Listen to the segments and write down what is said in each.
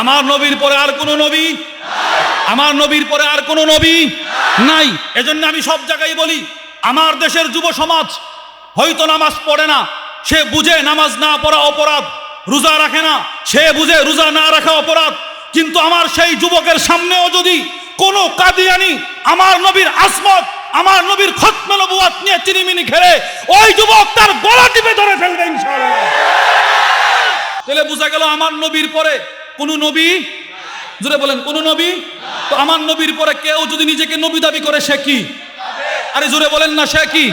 আমার নবীর পরে আর কোনো নবী? আমার নবীর পরে আর কোনো নবী? নাই। এজন্য আমি সব জায়গায় বলি, আমার দেশের যুব সমাজ হয়তো নামাজ পড়ে না, সে বুঝে নামাজ না পড়া অপরাধ, রোজা রাখে না, সে বুঝে রোজা না রাখা অপরাধ। কিন্তু আমার সেই যুবকের সামনেও যদি কোনো কাদিয়ানি আমার নবীর আসমত, আমার নবীর খতমে নবুয়াত নিয়ে চিনিমিনি খেলে, ওই যুবক তার গলা টিপে ধরে ফেলবে ইনশাআল্লাহ। তাহলে বোঝা গেল আমার নবীর পরে কোন নবী? জুড়ে বলেন, কোন নবী? তো আমার নবীর পরে কেউ যদি নিজেকে নবী দাবি করে, সে কি? আরে জুড়ে বলেন না, সে কি?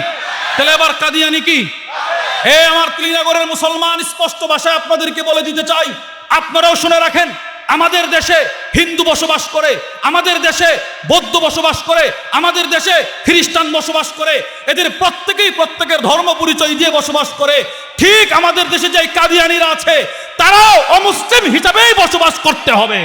তাহলে আবার কাদিয়ানি কি? হে আমার ত্রিনগরের মুসলমান স্পষ্ট ভাষায় আপনাদেরকে বলে দিতে চাই, আপনারাও শুনে রাখেন। আমাদের দেশে হিন্দু বসবাস করে, আমাদের দেশে বৌদ্ধ বসবাস করে, আমাদের দেশে খ্রিস্টান বসবাস করে, এদের প্রত্যেকেই প্রত্যেকের ধর্ম পরিচয় দিয়ে বসবাস করে। ঠিক আমাদের দেশে যে কাদিয়ানিরা আছে, তারাও অমুসলিম হিসাবেই বসবাস করতে হবে।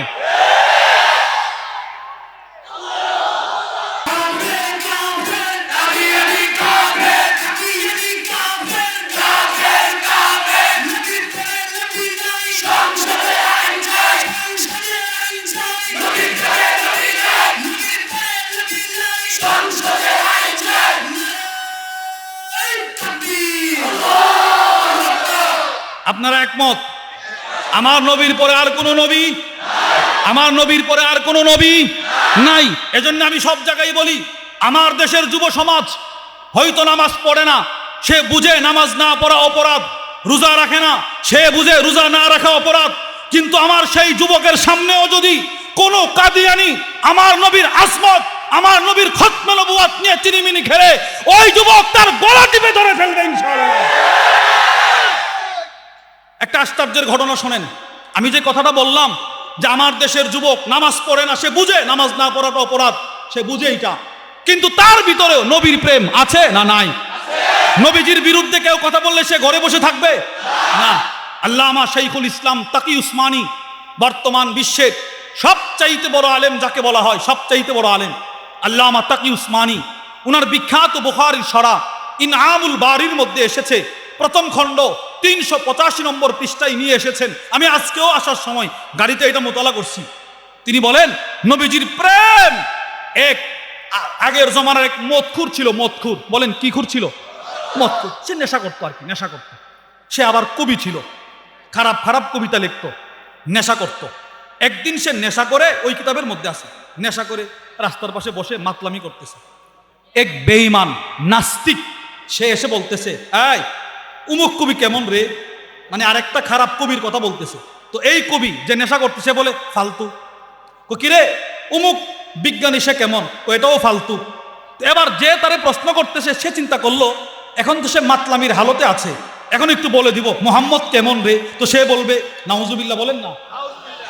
আপনারা একমত? আমার নবীর পরে আর কোনো নবী? আমার নবীর পরে আর কোনো নবী? নাই। এজন্য আমি সব জায়গায় বলি, আমার দেশের যুব সমাজ হয়তো নামাজ পড়ে না। সে বুঝে নামাজ না পড়া অপরাধ, রোজা রাখে না। সে বুঝে রোজা না রাখা অপরাধ। কিন্তু আমার সেই যুবকের সামনেও যদি কোনো কাদিয়ানি আমার নবীর আসমত আমার নবীর খতমে নবুয়াত নিয়ে চিনিমিনি খেলে ওই যুবক তার গলা টিপে ধরে ফেলবে একটা আশ্চর্যের ঘটনা শোনেন। আমি যে কথাটা বললাম যে আমার দেশের যুবক নামাজ পড়ে না, সে বুঝে নামাজ না পড়াটা অপরাধ, সে বুঝে এটা কিন্তু তার ভিতরেও নবীর প্রেম আছে না নাই? নবীজির বিরুদ্ধে কেউ কথা বললে সে ঘরে বসে থাকবে? না। আল্লামা শৈখুল ইসলাম তাকি উসমানী, বর্তমান বিশ্বের সবচাইতে বড় আলেম যাকে বলা হয়, সবচাইতে বড় আলেম। আল্লামা তাকি উসমানী, উনার বিখ্যাত বুখারি সরা ইনআমুল বাড়ির মধ্যে এসেছে। প্রথম খণ্ড তিনশো পঁচাশি নম্বর পৃষ্ঠায় নিয়ে এসেছেন। আমি আজকেও আসার সময় গাড়িতে এটা মোতলা করছি। তিনি বলেন, নবীজির প্রেম এক আগের জমানার এক মদখুর ছিল মদখুর বলেন, কি খুর ছিল? মদখুর সে নেশা করতো আর কি, নেশা করতো। সে আবার কবি ছিল। খারাপ খারাপ কবিতা লিখতো, নেশা করত। একদিন সে নেশা করে ওই কিতাবের মধ্যে আছে। নেশা করে রাস্তার পাশে বসে মাতলামি করতেছে। এক বেঈমান, নাস্তিক, সে এসে বলতেছে, এই, উমুক কবি কেমন রে? মানে আরেকটা খারাপ কবির কথা বলতেছে। তো এই কবি যে নেশা করতেছে বলে, ফালতু। কিরে উমুক বিজ্ঞানী সে কেমন? ও এটাও ফালতু। এবার যে তারে প্রশ্ন করতেছে, সে চিন্তা করল, এখন তো সে মাতলামির হালতে আছে। এখন একটু বলে দিব, মোহাম্মদ কেমন রে? তো সে বলবে, নাউজুবিল্লাহ, বলেন না।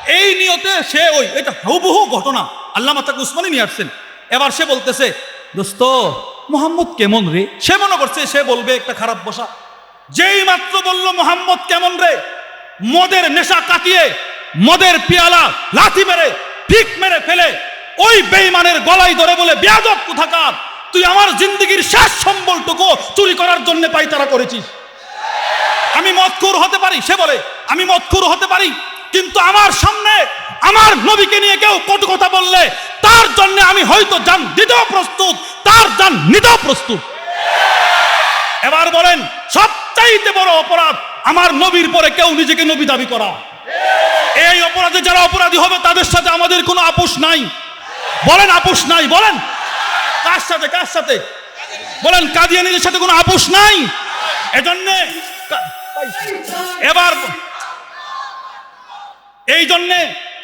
এই নিয়তে সে ওই, এটা হুবহু ঘটনা। আল্লাহ মাতাকে উসমানি নিয়ে আসছেন। এবার সে বলতেছে, দোস্ত, মোহাম্মদ কেমন রে? সে মনে করছে, সে বলবে একটা খারাপ বসা। যেই মাত্র বলল মোহাম্মদ কেমন রে? মদের নেশা কাটিয়ে, মদের পিয়ালা লাথি মেরে ঠিক মেরে ফেলে, ওই বেইমানের গলায় ধরে বলে, বেয়াদব কোথাকার? তুই আমার জিন্দগির শেষ সম্বলটুকু চুরি করার জন্য পাইতারা করেছিস। আমি মতখুর হতে পারি, সে বলে, আমি মতখুর হতে পারি? কিন্তু আমার সামনে আমার নবীকে নিয়ে কেউ কটু কথা বললে, তার জন্য আমি হয়তো যান দিতেও প্রস্তুত, তার জান নিতেও প্রস্তুত। এবার বলেন, সবচাইতে বড় অপরাধ আমার নবীর পরে কেউ নিজেকে নবী দাবি করা। এই অপরাধে যারা অপরাধী হবে, তাদের সাথে আমাদের কোনো আপোষ নাই। বলেন আপোষ নাই, বলেন। কার সাথে কার সাথে? বলেন, কাদিয়ানিদের সাথে কোনো আপোষ নাই? এজন্যে এবার এই জন্যে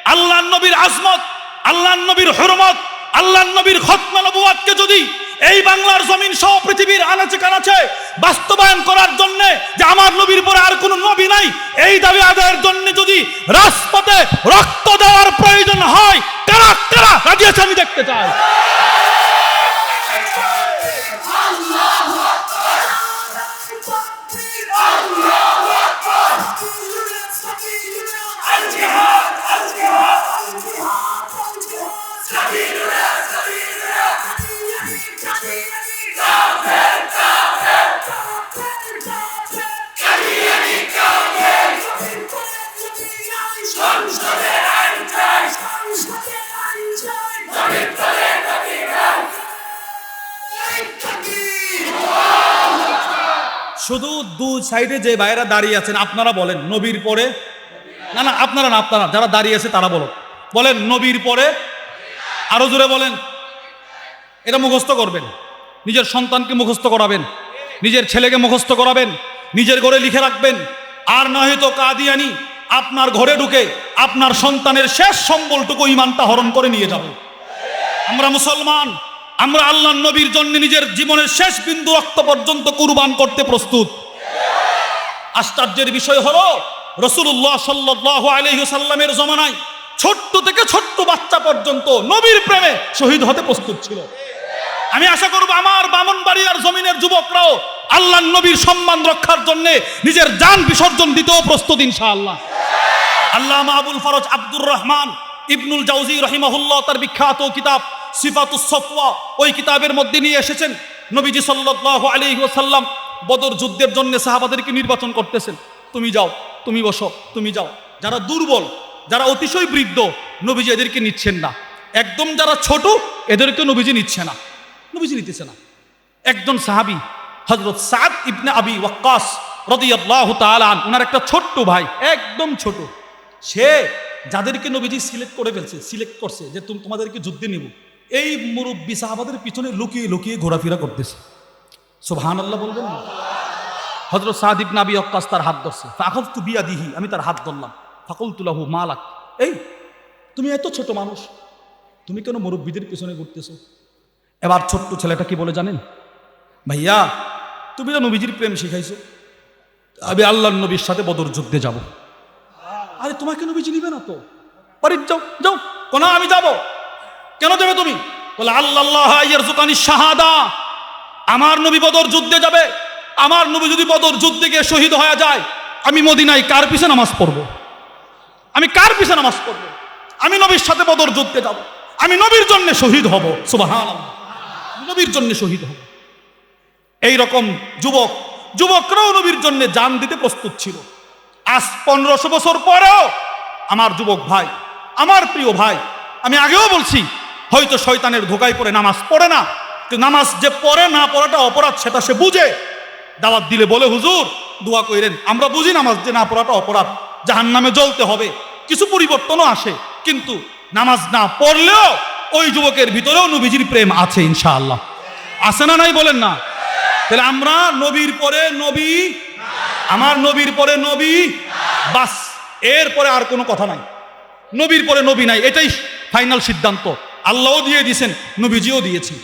আল্লাহ নবীর আজমত আল্লাহ নবীর হরমত আল্লাহ নবীর খতমানবুয়াতকে যদি এই বাংলার জমিন সহ পৃথিবীর আনাচে কানাচে বাস্তবায়ন করার জন্য যে আমার নবীর পরে আর কোনো নবী নাই, এই দাবি আদায়ের জন্য যদি রাজপথে রক্ত শুধু দু সাইডে যে ভাইরা দাঁড়িয়ে আছেন, আপনারা বলেন, নবীর পরে? না না, আপনারা না, আপনারা, যারা দাঁড়িয়ে আছে তারা বলো। বলেন, নবীর পরে? আরও জোরে বলেন। এটা মুখস্থ করবেন। নিজের সন্তানকে মুখস্থ করাবেন। নিজের ছেলেকে মুখস্থ করাবেন। নিজের ঘরে লিখে রাখবেন। আর নয় তো কাদিয়ানি আপনার ঘরে ঢুকে আপনার সন্তানের শেষ সম্বলটুকু ইমানটা হরণ করে নিয়ে যাবে। আমরা মুসলমান, আমরা আল্লাহ নবীর জন্য নিজের জীবনের শেষ বিন্দু রক্ত পর্যন্ত কুরবান করতে প্রস্তুত। আশ্চর্যের বিষয় হলো রসুল্লাহ সাল্লাহ আলহিসাল্লামের জমানায় ছোট্ট থেকে ছোট্ট বাচ্চা পর্যন্ত নবীর প্রেমে শহীদ হতে প্রস্তুত ছিল। আমি আশা করব আমার বামনবাড়িয়ার জমিনের যুবকরাও আল্লাহ নবীর সম্মান রক্ষার জন্য নিজের যান বিসর্জন দিতেও প্রস্তুত ইনশাআল্লাহ। আল্লাহ আবুল ফরজ আব্দুর রহমান ইবনুল জাউজি রহিমাহুল্লাহ তার বিখ্যাত কিতাব সিফাতুস সফওয়া ওই কিতাবের মধ্যে নিয়ে এসেছেন। নবীজি সাল্লাল্লাহু আলাইহি ওয়াসাল্লাম বদর যুদ্ধের জন্য সাহাবাদেরকে নির্বাচন করতেছেন। তুমি যাও, তুমি বসো, তুমি যাও। যারা দুর্বল যারা অতিশয় বৃদ্ধ, নবীজি এদেরকে নিচ্ছেন না। একদম যারা ছোট, এদেরকে নবীজি নিচ্ছে না। নবীজি নিতেছে না। একজন সাহাবি হজরত সাদ ইবনে আবি ওয়াক্কাস রাদিয়াল্লাহু তাআলা আন ওনার একটা ছোট্ট ভাই, একদম ছোট। সে যাদেরকে নবীজি সিলেক্ট করে ফেলছে, সিলেক্ট করছে যে তুমি, তোমাদেরকে যুদ্ধে নিব। এই মুরব্বী সাহাবাদের পিছনে লুকিয়ে লুকিয়ে ঘোরাফেরা করতেছে। সুবহান আল্লাহ বলবেন না? হজরত সাদ ইবনে আবি ওয়াক্কাস তার হাত ধরছে। ফাখল তু বিয়া দিহি আমি তার হাত ধরলাম। ফাকুল তুলাহু মালাক। এই, তুমি এত ছোট মানুষ, তুমি কেন মুরব্বীদের পিছনে ঘুরতেছো? এবার ছোট্ট ছেলেটা কি বলে জানেন? ভাইয়া, তুমি তো নবীজির প্রেম শিখাইছো। আমি আল্লাহ নবীর সাথে বদর যুদ্ধে যাব। আরে, তোমাকে নবীজি নিবে না তো? বাড়ি যাও যাও। কোন, আমি যাব। কেন যাবে তুমি? বলে আল্লাহ শাহাদা। আমার নবী বদর যুদ্ধে যাবে। আমার নবী যদি বদর যুদ্ধে গিয়ে শহীদ হয়ে যায়, আমি মদিনায় কার পিছনে নামাজ পড়ব? আমি কার পিছে নামাজ পড়ব? আমি নবীর সাথে বদর যুদ্ধে যাব। আমি নবীর জন্য শহীদ হব। সুবাহান নবীর জন্য শহীদ হব। এই রকম যুবক, যুবকরাও নবীর জন্য জান দিতে প্রস্তুত ছিল। আজ পনেরোশো বছর পরেও আমার যুবক ভাই, আমার প্রিয় ভাই, আমি আগেও বলছি, হয়তো শয়তানের ধোকায় পড়ে নামাজ পড়ে না নামাজ যে পড়ে না পড়াটা অপরাধ, সেটা সে বুঝে। দাওয়াত দিলে বলে, হুজুর, দোয়া কইরেন। আমরা বুঝি নামাজ যে না পড়াটা অপরাধ। জাহান নামে জ্বলতে হবে। কিছু পরিবর্তনও আসে, কিন্তু নামাজ না পড়লেও ওই যুবকের ভিতরেও নবীজির প্রেম আছে ইনশাআল্লাহ। আছে না নাই বলেন না? তাহলে আমরা নবীর পরে নবী, আমার নবীর পরে নবী, বাসের পরে আর কোনো কথা নাই। নবীর পরে নবী নাই, এটাই ফাইনাল সিদ্ধান্ত। আল্লাহও দিয়ে দিয়েছেন, নবীজিও দিয়েছি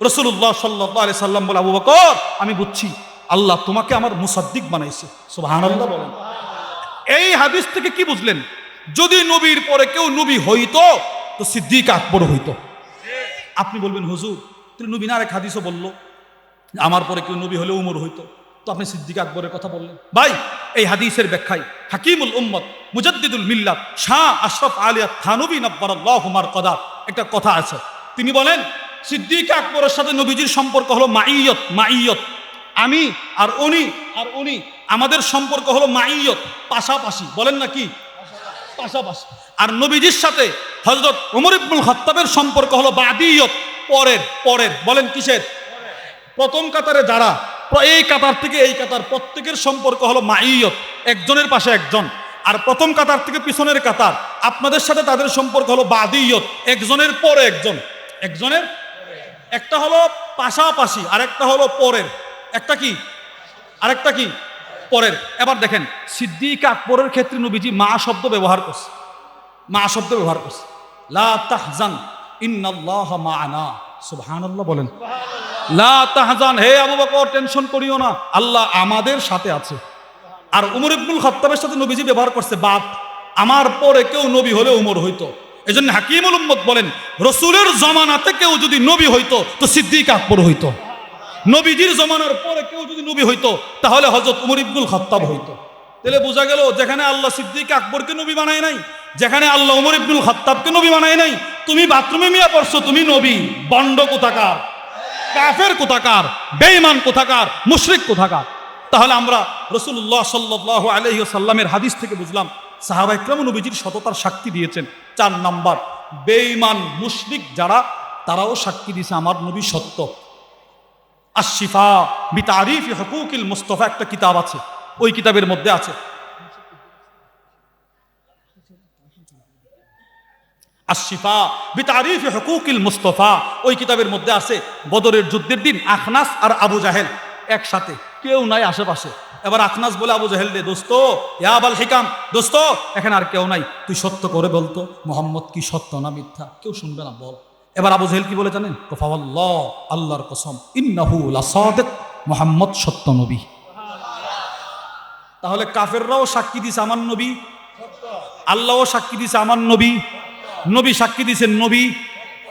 রসুল্লাহ সাল্লাহ আলি সাল্লাম বলে, আবু বকর, আমি বুঝছি, আল্লাহ তোমাকে আমার মুসাদ্দিক বানাইছে। সুবহান আল্লাহ বলেন। এই হাদিস থেকে কি বুঝলেন? যদি নবীর পরে কেউ নবী হইতো, তো সিদ্দিক আকবর হইতো। আপনি বলবেন, হুজুর, তুমি নবী না আরেক হাদিসও বলল? আমার পরে কেউ নবী হলে উমর হইতো। তো আপনি সিদ্দিক আকবরের কথা বললেন। ভাই, এই হাদিসের ব্যাখ্যায় হাকিমুল উম্মত, মুজাদ্দিদুল মিল্লাত, শাহ আশরফ আলিয়া থানবী নব্বরাল্লাহুমার কদা একটা কথা আছে। তিনি বলেন, সিদ্দিক আকবরের সাথে নবীজির সম্পর্ক হলো মাইয়ত মাইয়ত। আমি আর উনি আর উনি আমাদের সম্পর্ক হলো মাইয়ত, পাশাপাশি। বলেন না কি? পাশাপাশি। আর নবীজির সাথে হজরত উমর ইবনুল খত্তাবের সম্পর্ক হলো বাদিয়ত, পরের পরের। বলেন কিসের? প্রথম কাতারে যারা এই কাতার থেকে এই কাতার, প্রত্যেকের সম্পর্ক হলো মাইয়ত, একজনের পাশে একজন। আর প্রথম কাতার থেকে পিছনের কাতার, আপনাদের সাথে তাদের সম্পর্ক হলো বাদিয়ত, একজনের পরে একজন। একজনের? একটা হলো পাশাপাশি আর একটা হলো পরের। একটা কি? আরেকটা কি? পরের, এবার দেখেন, সিদ্দিক আকবরের ক্ষেত্রে নবীজি মা শব্দ ব্যবহার করছে। মা শব্দ ব্যবহার করছে। লা তাহজান, ইন্নাল্লাহ মা'ানা। সুবহানাল্লাহ বলেন। লা তাহজান, হে আবু বকর, টেনশন করিও না। আল্লাহ আমাদের সাথে আছে। আর উমর ইবনুল খাত্তাবের সাথে নবীজি ব্যবহার করছে, বাপ, আমার পরে কেউ নবী হলে উমর হইতো। এই জন্য হাকিমুল উম্মত বলেন, রসুলের জমানাতে কেউ যদি নবী হইতো, তো সিদ্দিক আকবর হইতো। নবীজির জমানার পরে কেউ যদি নবী হইতো, তাহলে হজরত উমর ইবনুল খত্তাব হইতো। তাহলে বোঝা গেল, যেখানে আল্লাহ সিদ্দিক আকবরকে নবী বানায় নাই, যেখানে আল্লাহ উমর ইবনুল খত্তাবকে নবী বানায় নাই, তুমি বাথরুমে মিয়া পড়ছো, তুমি নবী, বন্ড কোথাকার? কাফের কোথাকার? বেঈমান কোথাকার? মুশরিক কোথাকার? তাহলে আমরা রসুল্লাহ সাল্লাহ আলহি সাল্লামের হাদিস থেকে বুঝলাম, সাহাবা ইকরাম নবীজির সততার সাক্ষী দিয়েছেন। চার নাম্বার, বেঈমান, মুশরিক যারা, তারাও সাক্ষী দিয়েছে, আমার নবী সত্য। আশিফা বিতারিফ হকুকিল মুস্তফা একটা কিতাব আছে, ওই কিতাবের মধ্যে আছে। আশিফা বিতারিফ হকুকিল মুস্তফা, ওই কিতাবের মধ্যে আছে, বদরের যুদ্ধের দিন আখনাস আর আবু জাহেল একসাথে, কেউ নাই আশেপাশে। এবার আখনাস বলে আবু জাহেল রে, দোস্ত ইয়াবাল হিকাম, দোস্ত, এখানে আর কেউ নাই। তুই সত্য করে বলতো, মোহাম্মদ কি সত্য না মিথ্যা? কেউ শুনবে না, বল। এবার আবু জাহেল কি বলে জানেন? আল্লাহর কসম, ইন্নাহু মোহাম্মদ সত্য নবী। তাহলে কাফেররাও সাক্ষী দিছে আমার নবী, আল্লাহও সাক্ষী দিছে আমার নবী নবী সাক্ষী দিছেন নবী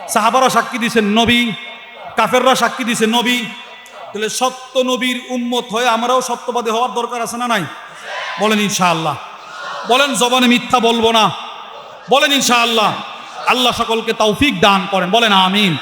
সাহাবারা সাক্ষী দিছেন নবী কাফেররা সাক্ষী দিছে নবী। তাহলে সত্য নবীর উম্মত হয়ে আমরাও সত্যবাদী হওয়ার দরকার আছে না নাই? বলেন ইনশাআল্লাহ। বলেন জবানে মিথ্যা বলব না। বলেন ইনশাআল্লাহ। আল্লাহ সকলকে তৌফিক দান করেন। বলেন আমিন।